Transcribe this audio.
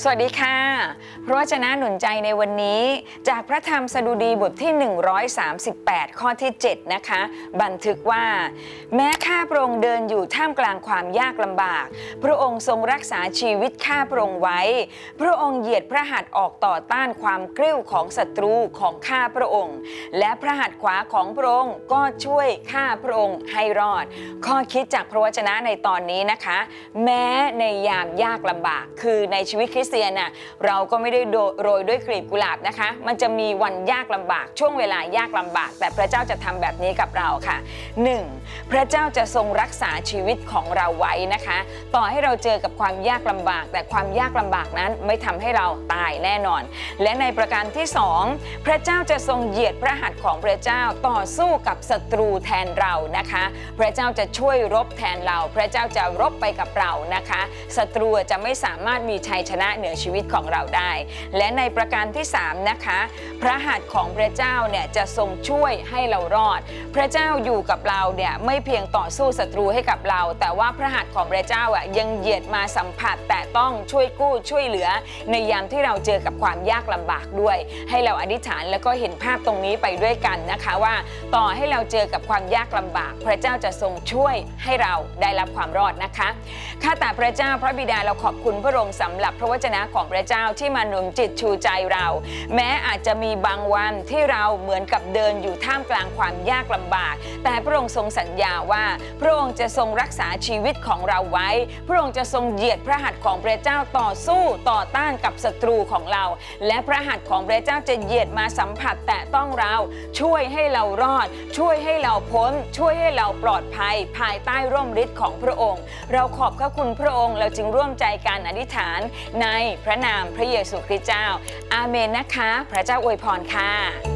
สวัสดีค่ะพระวจนะหนุนใจในวันนี้ จากพระธรรมสดุดีบทที่ 138 ข้อที่ 7 นะคะ บันทึกว่า แม้ข้าพระองค์เดินอยู่ท่ามกลางความยากลำบาก พระองค์ทรงรักษาชีวิตข้าพระองค์ไว้ พระองค์เหยียดพระหัตถ์ออกต่อต้านความกริ้วของศัตรูของข้าพระองค์ และพระหัตถ์ขวาของพระองค์ก็ช่วยข้าพระองค์ให้รอด ข้อคิดจากพระวจนะในตอนนี้นะคะ แม้ในยามยากลำบากคือในชีวิตคริสเตียนน่ะเราก็ไม่ได้โดรยด้วยกลีบกุหลาบนะคะ มันจะมีวันยากลำบากช่วงเวลายากลำบาก แต่พระเจ้าจะทำแบบนี้กับเราค่ะ 1. พระเจ้าจะทรงรักษาชีวิตของเราไว้นะคะ ต่อให้เราเจอกับความยากลำบาก แต่ความยากลำบากนั้นไม่ทำให้เราตายแน่นอน และในประการที่ 2 พระเจ้าจะทรงเหยียดพระหัตถ์ของพระเจ้าต่อสู้กับศัตรูแทนเรานะคะ พระเจ้าจะช่วยรบแทนเรา พระเจ้าจะรบไปกับเรานะคะศัตรูจะไม่สามารถมีชัยชนะเหนือชีวิตของเราได้ และในประการที่ 3 นะคะ พระหัตถ์ของพระเจ้าเนี่ยจะทรงช่วยให้เรารอด พระเจ้าอยู่กับเราเนี่ยไม่เพียงต่อสู้ศัตรูให้กับเรา แต่ว่าพระหัตถ์ของพระเจ้าอะยังเหยียดมาสัมผัสแต่ต้องช่วยกู้ช่วยเหลือ ในยามที่เราเจอกับความยากลำบากด้วย ให้เราอธิษฐานแล้วก็เห็นภาพตรงนี้ไปด้วยกันนะคะว่า ต่อให้เราเจอกับความยากลำบาก พระเจ้าจะทรงช่วยให้เราได้รับความรอดนะคะข้าแต่พระเจ้าพระบิดาเราขอบคุณพระองค์สำหรับพระวจนะของพระเจ้าที่มาหนุนจิตชูใจเรา แม้อาจจะมีบางวันที่เราเหมือนกับเดินอยู่ท่ามกลางความยากลำบาก แต่พระองค์ทรงสัญญาว่าพระองค์จะทรงรักษาชีวิตของเราไว้ พระองค์จะทรงเหยียดพระหัตถ์ของพระเจ้าต่อสู้ต่อต้านกับศัตรูของเรา และพระหัตถ์ของพระเจ้าจะเหยียดมาสัมผัสแต่ต้องเราช่วยให้เรารอด ช่วยให้เราพ้น ช่วยให้เราปลอดภัย ภายใต้ร่มฤทธิ์ของพระองค์ เราขอบพระคุณพระองค์เราจึงร่วมใจการอธิษฐานในพระนามพระเยซูคริสต์เจ้า อาเมนนะคะ พระเจ้าอวยพรค่ะ